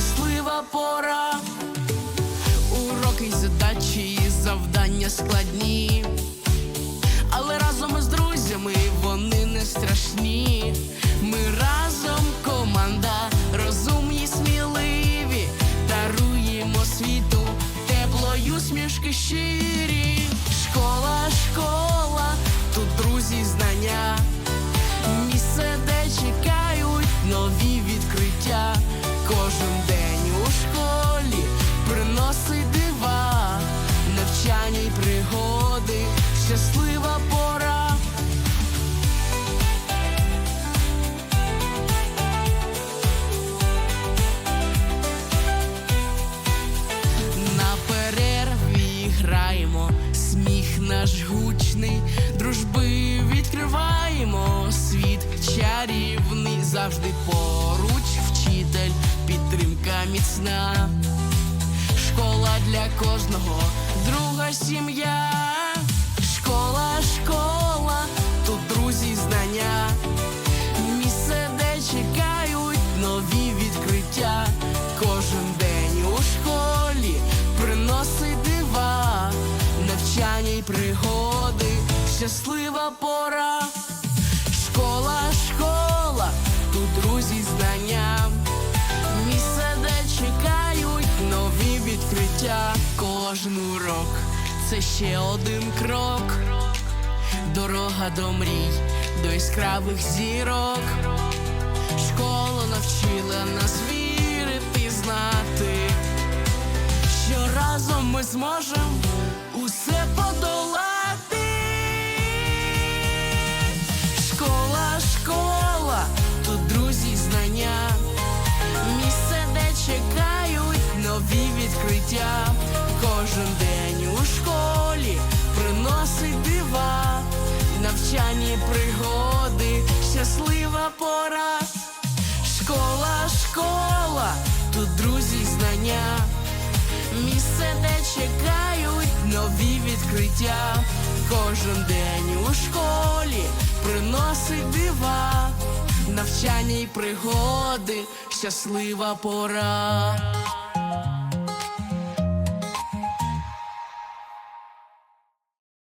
щаслива пора. Уроки й задачі, завдання складні. Але разом із друзями вони не страшні. Ми разом команда, розумні, сміливі, даруємо світу теплою смішки щирі. Школа, школа, тут друзі знання. Сміх наш гучний, дружби відкриваємо, світ чарівний, завжди поруч вчитель, підтримка міцна, школа для кожного, друга сім'я, школа, школа, тут друзі знання. Місце, де чекають нові відкриття. Кожен навчання пригоди, щаслива пора. Школа, школа, тут друзі знання. Місце, де чекають нові відкриття. Кожен урок це ще один крок. Дорога до мрій, до яскравих зірок. Школа навчила нас вірити, знати, що разом ми зможемо щаслива. Школа, школа, тут друзі й знання. Місце, де чекають нові відкриття. Кожен день у школі приносить дива, навчання й пригоди, щаслива пора.